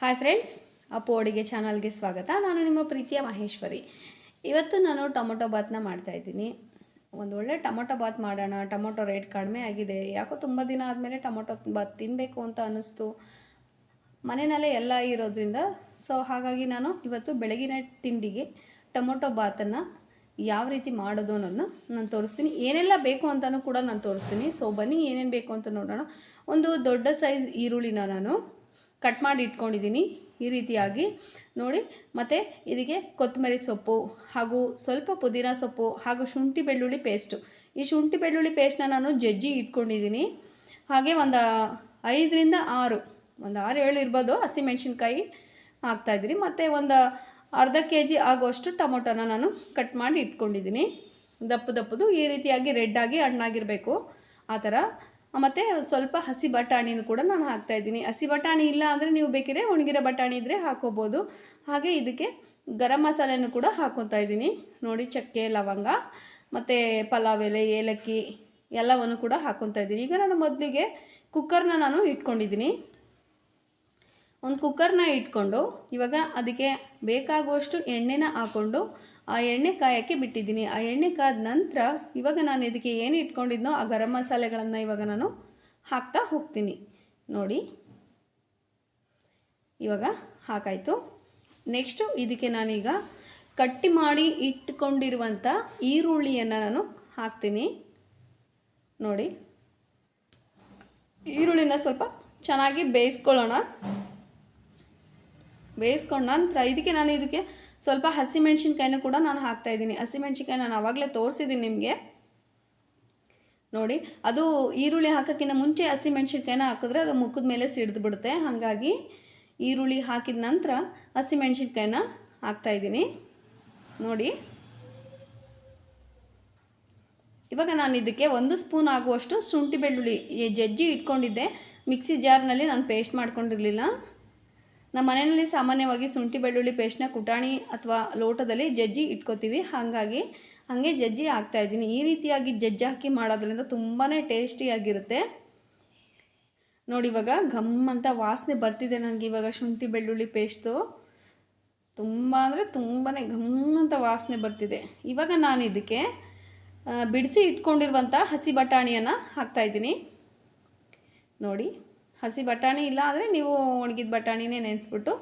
Hi friends Appu ಅಡುಗೆ ಚಾನಲ್ಗೆ ಸ್ವಾಗತ. ನಾನು ನಿಮ್ಮ ಪ್ರೀತಿಯ ಮಹೇಶ್ವರಿ. ಇವತ್ತು ನಾನು ಟೊಮೊಟೊ ಬಾತ್ನ ಮಾಡ್ತಾಯಿದ್ದೀನಿ ಒಂದು ಒಳ್ಳೆ ಟೊಮೊಟೊ ಬಾತ್ ಮಾಡೋಣ. ಟೊಮೊಟೊ ರೇಟ್ ಕಡಿಮೆ ಆಗಿದೆ. ಯಾಕೋ ತುಂಬ ದಿನ ಆದಮೇಲೆ ಟೊಮೊಟೊ ಬಾತ್ ತಿನ್ನಬೇಕು ಅಂತ ಅನ್ನಿಸ್ತು. ಮನೆಯಲ್ಲೇ ಎಲ್ಲ ಇರೋದ್ರಿಂದ ಸೊ ಹಾಗಾಗಿ ನಾನು ಇವತ್ತು ಬೆಳಗಿನ ತಿಂಡಿಗೆ ಟೊಮೊಟೊ ಬಾತನ್ನು ಯಾವ ರೀತಿ ಮಾಡೋದು ಅನ್ನೋದನ್ನ ನಾನು ತೋರಿಸ್ತೀನಿ. ಏನೆಲ್ಲ ಬೇಕು ಅಂತಲೂ ಕೂಡ ನಾನು ತೋರಿಸ್ತೀನಿ. ಸೊ ಬನ್ನಿ ಏನೇನು ಬೇಕು ಅಂತ ನೋಡೋಣ. ಒಂದು ದೊಡ್ಡ ಸೈಜ್ ಈರುಳ್ಳಿನ ನಾನು ಕಟ್ ಮಾಡಿ ಇಟ್ಕೊಂಡಿದ್ದೀನಿ ಈ ರೀತಿಯಾಗಿ. ನೋಡಿ, ಮತ್ತು ಇದಕ್ಕೆ ಕೊತ್ತಂಬರಿ ಸೊಪ್ಪು ಹಾಗೂ ಸ್ವಲ್ಪ ಪುದೀನ ಸೊಪ್ಪು ಹಾಗೂ ಶುಂಠಿ ಬೆಳ್ಳುಳ್ಳಿ ಪೇಸ್ಟು. ಈ ಶುಂಠಿ ಬೆಳ್ಳುಳ್ಳಿ ಪೇಸ್ಟ್ನ ನಾನು ಜಜ್ಜಿ ಇಟ್ಕೊಂಡಿದ್ದೀನಿ. ಹಾಗೆ ಒಂದು ಐದರಿಂದ ಆರು, ಒಂದು ಆರು ಏಳು ಇರ್ಬೋದು ಹಸಿಮೆಣ್ಸಿನ್ಕಾಯಿ ಹಾಕ್ತಾಯಿದ್ದೀನಿ ಮತ್ತು ಒಂದು ಅರ್ಧ ಕೆ ಜಿ ಆಗುವಷ್ಟು ಟೊಮೊಟೊನ ನಾನು ಕಟ್ ಮಾಡಿ ಇಟ್ಕೊಂಡಿದ್ದೀನಿ. ದಪ್ಪ ದಪ್ಪದು ಈ ರೀತಿಯಾಗಿ ರೆಡ್ಡಾಗಿ ಹಣ್ಣಾಗಿರಬೇಕು. ಆ ಥರ ಮತ್ತು ಸ್ವಲ್ಪ ಹಸಿ ಬಟಾಣಿನೂ ಕೂಡ ನಾನು ಹಾಕ್ತಾಯಿದ್ದೀನಿ ಹಸಿ ಬಟಾಣಿ ಇಲ್ಲ ಅಂದರೆ ನೀವು ಬೇಕಿದ್ರೆ ಒಣಗಿರೋ ಬಟಾಣಿ ಇದ್ದರೆ ಹಾಕೋಬೋದು. ಹಾಗೆ ಇದಕ್ಕೆ ಗರಂ ಮಸಾಲೆನೂ ಕೂಡ ಹಾಕ್ಕೊತಾ ಇದ್ದೀನಿ. ನೋಡಿ ಚಕ್ಕೆ, ಲವಂಗ ಮತ್ತು ಪಲಾವ್ ಎಲೆ, ಏಲಕ್ಕಿ ಎಲ್ಲವನ್ನು ಕೂಡ ಹಾಕ್ಕೊತಾ ಇದ್ದೀನಿ. ಈಗ ನಾನು ಮೊದಲಿಗೆ ಕುಕ್ಕರ್ನ ನಾನು ಇಟ್ಕೊಂಡಿದ್ದೀನಿ. ಒಂದು ಕುಕ್ಕರ್ನ ಇಟ್ಕೊಂಡು ಇವಾಗ ಅದಕ್ಕೆ ಬೇಕಾಗುವಷ್ಟು ಎಣ್ಣೆನ ಹಾಕ್ಕೊಂಡು ಆ ಎಣ್ಣೆ ಕಾಯೋಕ್ಕೆ ಬಿಟ್ಟಿದ್ದೀನಿ. ಆ ಎಣ್ಣೆ ಕಾದ ನಂತರ ಇವಾಗ ನಾನು ಇದಕ್ಕೆ ಏನು ಇಟ್ಕೊಂಡಿದ್ನೋ ಆ ಗರಂ ಮಸಾಲೆಗಳನ್ನು ಇವಾಗ ನಾನು ಹಾಕ್ತಾ ಹೋಗ್ತೀನಿ. ನೋಡಿ. ಇವಾಗ ಹಾಕಾಯಿತು. ನೆಕ್ಸ್ಟು ಇದಕ್ಕೆ ನಾನೀಗ ಕಟ್ಟಿ ಮಾಡಿ ಇಟ್ಕೊಂಡಿರುವಂಥ ಈರುಳ್ಳಿಯನ್ನು ನಾನು ಹಾಕ್ತೀನಿ. ನೋಡಿ. ಈರುಳ್ಳಿನ ಸ್ವಲ್ಪ ಚೆನ್ನಾಗಿ ಬೇಯಿಸ್ಕೊಳ್ಳೋಣ. ಬೇಯಿಸ್ಕೊಂಡ ನಂತರ ಇದಕ್ಕೆ ನಾನು ಇದಕ್ಕೆ ಸ್ವಲ್ಪ ಹಸಿಮೆಣ್ಸಿನ್ಕಾಯಿನೂ ಕೂಡ ನಾನು ಹಾಕ್ತಾಯಿದ್ದೀನಿ ಹಸಿಮೆಣ್ಸಿನ್ಕಾಯಿ ನಾನು ಆವಾಗಲೇ ತೋರಿಸಿದ್ದೀನಿ ನಿಮಗೆ. ನೋಡಿ, ಅದು ಈರುಳ್ಳಿ ಹಾಕೋಕ್ಕಿಂತ ಮುಂಚೆ ಹಸಿಮೆಣ್ಸಿನ್ಕಾಯಿನ ಹಾಕಿದ್ರೆ ಅದು ಮುಖದ ಮೇಲೆ ಸಿಡ್ದು ಬಿಡುತ್ತೆ. ಹಾಗಾಗಿ ಈರುಳ್ಳಿ ಹಾಕಿದ ನಂತರ ಹಸಿಮೆಣ್ಸಿನ್ಕಾಯಿನ ಹಾಕ್ತಾಯಿದ್ದೀನಿ ನೋಡಿ, ಇವಾಗ ನಾನು ಇದಕ್ಕೆ ಒಂದು ಸ್ಪೂನ್ ಆಗುವಷ್ಟು ಶುಂಠಿ ಬೆಳ್ಳುಳ್ಳಿ ಜಜ್ಜಿ ಇಟ್ಕೊಂಡಿದ್ದೆ. ಮಿಕ್ಸಿ ಜಾರ್ನಲ್ಲಿ ನಾನು ಪೇಸ್ಟ್ ಮಾಡ್ಕೊಂಡಿರಲಿಲ್ಲ. ನಮ್ಮ ಮನೆಯಲ್ಲಿ ಸಾಮಾನ್ಯವಾಗಿ ಶುಂಠಿ, ಬೆಳ್ಳುಳ್ಳಿ ಪೇಸ್ಟ್ನ ಕುಟಾಣಿ ಅಥವಾ ಲೋಟದಲ್ಲಿ ಜಜ್ಜಿ ಇಟ್ಕೋತೀವಿ. ಹಾಗಾಗಿ ಹಾಗೆ ಜಜ್ಜಿ ಹಾಕ್ತಾಯಿದ್ದೀನಿ ಈ ರೀತಿಯಾಗಿ ಜಜ್ಜಿ ಹಾಕಿ ಮಾಡೋದ್ರಿಂದ ತುಂಬಾ ಟೇಸ್ಟಿಯಾಗಿರುತ್ತೆ ನೋಡಿ, ಇವಾಗ ಘಮ್ ಅಂತ ವಾಸನೆ ಬರ್ತಿದೆ ನನಗೆ ಇವಾಗ ಶುಂಠಿ, ಬೆಳ್ಳುಳ್ಳಿ ಪೇಸ್ಟು. ತುಂಬ ಅಂದರೆ ತುಂಬಾ ಘಮ್ ಅಂತ ವಾಸನೆ ಬರ್ತಿದೆ. ಇವಾಗ ನಾನು ಇದಕ್ಕೆ ಬಿಡಿಸಿ ಇಟ್ಕೊಂಡಿರುವಂಥ ಹಸಿ ಬಟಾಣಿಯನ್ನು ಹಾಕ್ತಾಯಿದ್ದೀನಿ ನೋಡಿ. ಹಸಿ ಬಟಾಣಿ ಇಲ್ಲ ಅಂದರೆ ನೀವು ಒಣಗಿದ ಬಟಾಣಿನೇ ನೆನೆಸ್ಬಿಟ್ಟು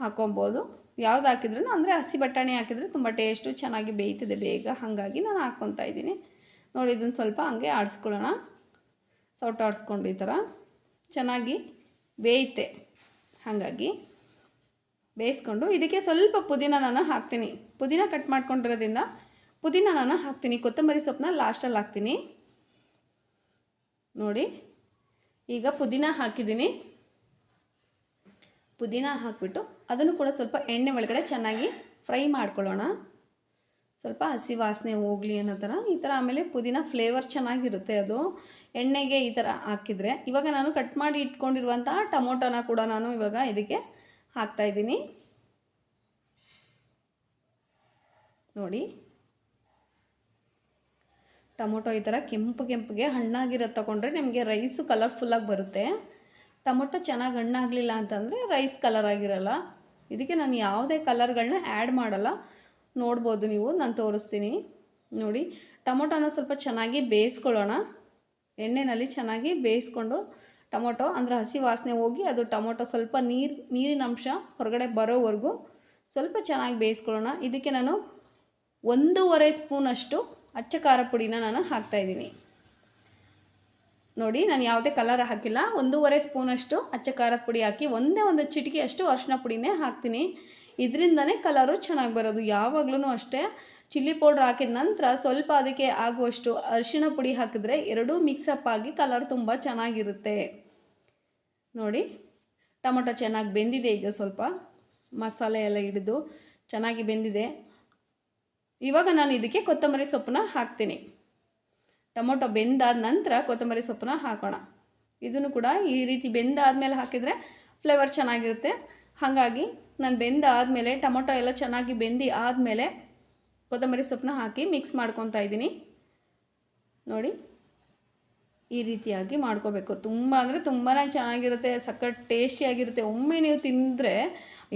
ಹಾಕೊಬೋದು. ಯಾವ್ದು ಹಾಕಿದ್ರೂ ಅಂದರೆ ಹಸಿ ಬಟಾಣಿ ಹಾಕಿದರೆ ತುಂಬ ಟೇಸ್ಟು ಚೆನ್ನಾಗಿ ಬೇಯ್ತದೆ ಬೇಗ. ಹಾಗಾಗಿ ನಾನು ಹಾಕ್ಕೊತಾ ಇದ್ದೀನಿ. ನೋಡಿ, ಇದನ್ನು ಸ್ವಲ್ಪ ಹಂಗೆ ಆಡಿಸ್ಕೊಳ್ಳೋಣ. ಸೌಟ್ ಆಡಿಸ್ಕೊಂಡು ಈ ಥರ. ಚೆನ್ನಾಗಿ ಬೇಯುತ್ತೆ ಹಾಗಾಗಿ ಬೇಯಿಸ್ಕೊಂಡು ಇದಕ್ಕೆ ಸ್ವಲ್ಪ ಪುದೀನ ನಾನು ಹಾಕ್ತೀನಿ. ಪುದೀನ ಕಟ್ ಮಾಡ್ಕೊಂಡಿರೋದ್ರಿಂದ ಪುದೀನ ನಾನು ಹಾಕ್ತೀನಿ. ಕೊತ್ತಂಬರಿ ಸೊಪ್ಪನ್ನ ಲಾಸ್ಟಲ್ಲಿ ಹಾಕ್ತೀನಿ. ನೋಡಿ ಈಗ ಪುದೀನ ಹಾಕಿದ್ದೀನಿ. ಪುದೀನ ಹಾಕಿಬಿಟ್ಟು ಅದನ್ನು ಕೂಡ ಸ್ವಲ್ಪ ಎಣ್ಣೆ ಒಳಗಡೆ ಚೆನ್ನಾಗಿ ಫ್ರೈ ಮಾಡ್ಕೊಳ್ಳೋಣ. ಸ್ವಲ್ಪ ಹಸಿ ವಾಸನೆ ಹೋಗಲಿ ಅನ್ನೋ ಥರ. ಈ ಥರ ಆಮೇಲೆ ಪುದೀನ ಫ್ಲೇವರ್ ಚೆನ್ನಾಗಿರುತ್ತೆ ಅದು. ಎಣ್ಣೆಗೆ ಈ ಥರ ಹಾಕಿದರೆ. ಇವಾಗ ನಾನು ಕಟ್ ಮಾಡಿ ಇಟ್ಕೊಂಡಿರುವಂಥ ಟೊಮೊಟೊನ ಕೂಡ ನಾನು ಇವಾಗ ಇದಕ್ಕೆ ಹಾಕ್ತಾಯಿದ್ದೀನಿ ನೋಡಿ. ಟೊಮೊಟೊ ಈ ಥರ ಕೆಂಪು ಕೆಂಪಿಗೆ ಹಣ್ಣಾಗಿರೋದು ತೊಗೊಂಡ್ರೆ ನಿಮಗೆ ರೈಸು ಕಲರ್ಫುಲ್ಲಾಗಿ ಬರುತ್ತೆ. ಟೊಮೊಟೊ ಚೆನ್ನಾಗಿ ಹಣ್ಣಾಗಲಿಲ್ಲ ಅಂತಂದರೆ ರೈಸ್ ಕಲರ್ ಆಗಿರಲ್ಲ. ಇದಕ್ಕೆ ನಾನು ಯಾವುದೇ ಕಲರ್ಗಳನ್ನ ಆ್ಯಡ್ ಮಾಡಲ್ಲ. ನೋಡ್ಬೋದು ನೀವು, ನಾನು ತೋರಿಸ್ತೀನಿ. ನೋಡಿ, ಟೊಮೊಟೊನ ಸ್ವಲ್ಪ ಚೆನ್ನಾಗಿ ಬೇಯಿಸ್ಕೊಳ್ಳೋಣ. ಎಣ್ಣೆಯಲ್ಲಿ ಚೆನ್ನಾಗಿ ಬೇಯಿಸ್ಕೊಂಡು ಟೊಮೊಟೊ, ಅಂದರೆ ಹಸಿ ವಾಸನೆ ಹೋಗಿ ಅದು ಟೊಮೊಟೊ ಸ್ವಲ್ಪ ನೀರು, ನೀರಿನ ಅಂಶ ಹೊರಗಡೆ ಬರೋವರೆಗೂ ಸ್ವಲ್ಪ ಚೆನ್ನಾಗಿ ಬೇಯಿಸ್ಕೊಳ್ಳೋಣ. ಇದಕ್ಕೆ ನಾನು ಒಂದೂವರೆ ಸ್ಪೂನಷ್ಟು ಅಚ್ಚ ಖಾರ ಪುಡಿನ ನಾನು ಹಾಕ್ತಾಯಿದ್ದೀನಿ ನೋಡಿ, ನಾನು ಯಾವುದೇ ಕಲರ್ ಹಾಕಿಲ್ಲ. ಒಂದೂವರೆ ಸ್ಪೂನಷ್ಟು ಅಚ್ಚ ಖಾರದ ಪುಡಿ ಹಾಕಿ, ಒಂದೇ ಒಂದು ಚಿಟಿಕೆಯಷ್ಟು ಅರಿಶಿನ ಪುಡಿನೇ ಹಾಕ್ತೀನಿ. ಇದರಿಂದನೇ ಕಲರು ಚೆನ್ನಾಗಿ ಬರೋದು. ಯಾವಾಗಲೂ ಅಷ್ಟೇ. ಚಿಲ್ಲಿ ಪೌಡ್ರ್ ಹಾಕಿದ ನಂತರ ಸ್ವಲ್ಪ ಅದಕ್ಕೆ ಆಗುವಷ್ಟು ಅರಿಶಿಣ ಪುಡಿ ಹಾಕಿದ್ರೆ ಎರಡೂ ಮಿಕ್ಸಪ್ ಆಗಿ ಕಲರ್ ತುಂಬ ಚೆನ್ನಾಗಿರುತ್ತೆ. ನೋಡಿ, ಟೊಮೊಟೊ ಚೆನ್ನಾಗಿ ಬೆಂದಿದೆ ಈಗ ಸ್ವಲ್ಪ. ಮಸಾಲೆ ಎಲ್ಲ ಹಿಡಿದು ಚೆನ್ನಾಗಿ ಬೆಂದಿದೆ. ಇವಾಗ ನಾನು ಇದಕ್ಕೆ ಕೊತ್ತಂಬರಿ ಸೊಪ್ಪನ್ನ ಹಾಕ್ತೀನಿ. ಟೊಮೊಟೊ ಬೆಂದಾದ ನಂತರ ಕೊತ್ತಂಬರಿ ಸೊಪ್ಪನ್ನ ಹಾಕೋಣ. ಇದನ್ನು ಕೂಡ ಈ ರೀತಿ ಬೆಂದಾದಮೇಲೆ ಹಾಕಿದರೆ ಫ್ಲೇವರ್ ಚೆನ್ನಾಗಿರುತ್ತೆ. ಹಾಗಾಗಿ ನಾನು ಬೆಂದಾದಮೇಲೆ, ಟೊಮೊಟೊ ಎಲ್ಲ ಚೆನ್ನಾಗಿ ಬೆಂದಿ ಆದಮೇಲೆ ಕೊತ್ತಂಬರಿ ಸೊಪ್ಪನ್ನ ಹಾಕಿ ಮಿಕ್ಸ್ ಮಾಡ್ಕೊತಾ ಇದ್ದೀನಿ. ನೋಡಿ, ಈ ರೀತಿಯಾಗಿ ಮಾಡ್ಕೋಬೇಕು. ತುಂಬ ಅಂದರೆ ತುಂಬಾ ಚೆನ್ನಾಗಿರುತ್ತೆ, ಸಖತ್ ಟೇಸ್ಟಿಯಾಗಿರುತ್ತೆ. ಒಮ್ಮೆ ನೀವು ತಿಂದರೆ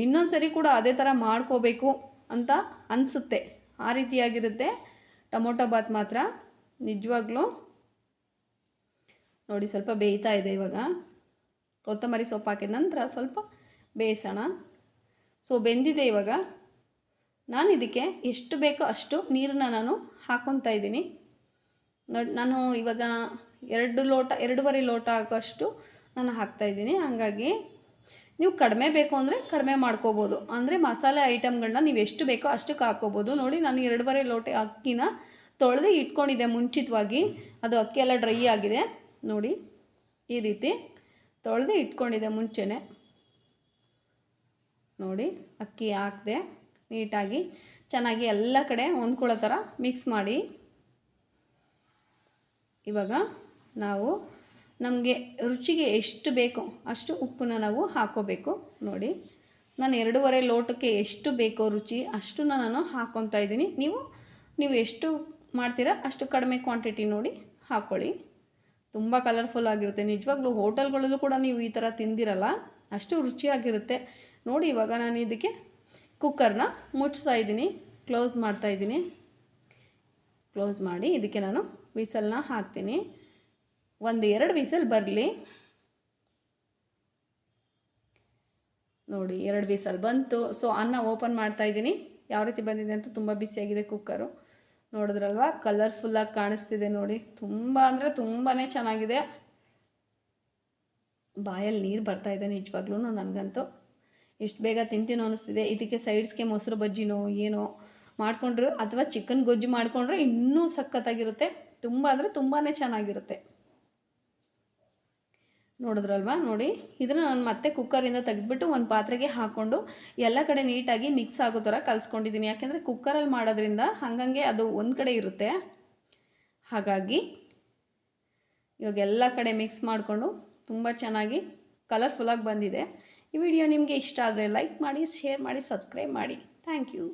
ಇನ್ನೊಂದು ಸರಿ ಕೂಡ ಅದೇ ಥರ ಮಾಡ್ಕೋಬೇಕು ಅಂತ ಅನಿಸುತ್ತೆ. ಆ ರೀತಿಯಾಗಿರುತ್ತೆ. ಟೊಮೊಟೊ ಬಾತ್ ಮಾತ್ರ. ನಿಜವಾಗ್ಲೂ. ನೋಡಿ, ಸ್ವಲ್ಪ ಬೇಯ್ತಾ ಇದೆ ಇವಾಗ. ಕೊತ್ತಂಬರಿ ಸೊಪ್ಪು ಹಾಕಿದ ನಂತರ ಸ್ವಲ್ಪ ಬೇಯಿಸೋಣ. ಸೊ ಬೆಂದಿದೆ ಇವಾಗ. ನಾನು ಇದಕ್ಕೆ ಎಷ್ಟು ಬೇಕೋ ಅಷ್ಟು ನೀರನ್ನ ನಾನು ಹಾಕ್ಕೊತಾ ಇದ್ದೀನಿ. ನೋಡಿ, ನಾನು ಇವಾಗ ಎರಡು ಲೋಟ, ಎರಡೂವರೆ ಲೋಟ ಆಗೋಷ್ಟು ನಾನು ಹಾಕ್ತಾಯಿದ್ದೀನಿ ಹಾಗಾಗಿ ನೀವು ಕಡಿಮೆ ಬೇಕು ಅಂದರೆ ಕಡಿಮೆ ಮಾಡ್ಕೋಬೋದು. ಅಂದರೆ ಮಸಾಲೆ ಐಟಮ್ಗಳನ್ನ ನೀವು ಎಷ್ಟು ಬೇಕೋ ಅಷ್ಟಕ್ಕೆ ಹಾಕ್ಕೋಬೋದು ನೋಡಿ, ನಾನು ಎರಡೂವರೆ ಲೋಟ ಅಕ್ಕಿನ ತೊಳೆದು ಇಟ್ಕೊಂಡಿದ್ದೆ ಮುಂಚಿತವಾಗಿ. ಅದು ಅಕ್ಕಿ ಎಲ್ಲ ಡ್ರೈ ಆಗಿದೆ. ನೋಡಿ, ಈ ರೀತಿ ತೊಳೆದು ಇಟ್ಕೊಂಡಿದ್ದೆ ಮುಂಚೆನೆ. ನೋಡಿ, ಅಕ್ಕಿ ಹಾಕಿದೆ ನೀಟಾಗಿ. ಚೆನ್ನಾಗಿ ಎಲ್ಲ ಕಡೆ ಹೊಂದ್ಕೊಳ್ಳೋ ಥರ ಮಿಕ್ಸ್ ಮಾಡಿ. ಇವಾಗ ನಾವು ನಮಗೆ ರುಚಿಗೆ ಎಷ್ಟು ಬೇಕೋ ಅಷ್ಟು ಉಪ್ಪನ್ನ ನಾವು ಹಾಕೋಬೇಕು. ನೋಡಿ, ನಾನು ಎರಡೂವರೆ ಲೋಟಕ್ಕೆ ಎಷ್ಟು ಬೇಕೋ ರುಚಿ ಅಷ್ಟನ್ನು ನಾನು ಹಾಕ್ಕೊತಾ ಇದ್ದೀನಿ. ನೀವು ನೀವು ಎಷ್ಟು ಮಾಡ್ತೀರಾ ಅಷ್ಟು ಕಡಿಮೆ ಕ್ವಾಂಟಿಟಿ ನೋಡಿ ಹಾಕ್ಕೊಳ್ಳಿ ತುಂಬ ಕಲರ್ಫುಲ್ ಆಗಿರುತ್ತೆ. ನಿಜವಾಗ್ಲೂ ಹೋಟೆಲ್ಗಳಲ್ಲೂ ಕೂಡ ನೀವು ಈ ಥರ ತಿಂದಿರಲ್ಲ, ಅಷ್ಟು ರುಚಿಯಾಗಿರುತ್ತೆ. ನೋಡಿ, ಇವಾಗ ನಾನು ಇದಕ್ಕೆ ಕುಕ್ಕರ್ನ ಮುಚ್ತಾ ಇದ್ದೀನಿ. ಕ್ಲೋಸ್ ಮಾಡ್ತಾ ಇದ್ದೀನಿ. ಕ್ಲೋಸ್ ಮಾಡಿ ಇದಕ್ಕೆ ನಾನು ವಿಸಲ್ನ ಹಾಕ್ತೀನಿ. ಒಂದು ಎರಡು ವಿಸಲ್ ಬರಲಿ. ನೋಡಿ, ಎರಡು ವಿಸಲ್ ಬಂತು. ಸೊ ಅನ್ನ ಓಪನ್ ಮಾಡ್ತಾ ಇದ್ದೀನಿ. ಯಾವ ರೀತಿ ಬಂದಿದೆ ಅಂತ ತುಂಬ ಬಿಸಿಯಾಗಿದೆ ಕುಕ್ಕರು ನೋಡಿದ್ರಲ್ವ? ಕಲರ್ಫುಲ್ಲಾಗಿ ಕಾಣಿಸ್ತಿದೆ ನೋಡಿ. ತುಂಬ ಅಂದರೆ ತುಂಬಾ ಚೆನ್ನಾಗಿದೆ. ಬಾಯಲ್ಲಿ ನೀರು ಬರ್ತಾ ಇದೆ ನಿಜವಾಗ್ಲೂ ನನಗಂತೂ. ಎಷ್ಟು ಬೇಗ ತಿಂತೀನೋ ಅನ್ನಿಸ್ತಿದೆ ಇದಕ್ಕೆ ಸೈಡ್ಸ್ಗೆ ಮೊಸರು ಬಜ್ಜಿನೋ ಏನೋ ಮಾಡಿಕೊಂಡ್ರು, ಅಥವಾ ಚಿಕನ್ ಗೊಜ್ಜು ಮಾಡಿಕೊಂಡ್ರೆ ಇನ್ನೂ ಸಖತ್ತಾಗಿರುತ್ತೆ. ತುಂಬ ಅಂದರೆ ತುಂಬಾ ಚೆನ್ನಾಗಿರುತ್ತೆ. ನೋಡಿದ್ರಲ್ವಾ? ನೋಡಿ, ಇದನ್ನು ನಾನು ಮತ್ತೆ ಕುಕ್ಕರಿಂದ ತೆಗೆದ್ಬಿಟ್ಟು ಒಂದು ಪಾತ್ರೆಗೆ ಹಾಕ್ಕೊಂಡು ಎಲ್ಲ ಕಡೆ ನೀಟಾಗಿ ಮಿಕ್ಸ್ ಆಗೋ ಥರ ಕಲಿಸ್ಕೊಂಡಿದ್ದೀನಿ ಯಾಕೆಂದರೆ ಕುಕ್ಕರಲ್ಲಿ ಮಾಡೋದ್ರಿಂದ ಹಾಗಂಗೆ ಅದು ಒಂದು ಕಡೆ ಇರುತ್ತೆ. ಹಾಗಾಗಿ ಇವಾಗ ಎಲ್ಲ ಕಡೆ ಮಿಕ್ಸ್ ಮಾಡಿಕೊಂಡು ತುಂಬ ಚೆನ್ನಾಗಿ ಕಲರ್ಫುಲ್ಲಾಗಿ ಬಂದಿದೆ. ಈ ವಿಡಿಯೋ ನಿಮಗೆ ಇಷ್ಟ ಆದರೆ ಲೈಕ್ ಮಾಡಿ ಶೇರ್ ಮಾಡಿ ಸಬ್ಸ್ಕ್ರೈಬ್ ಮಾಡಿ. Thank you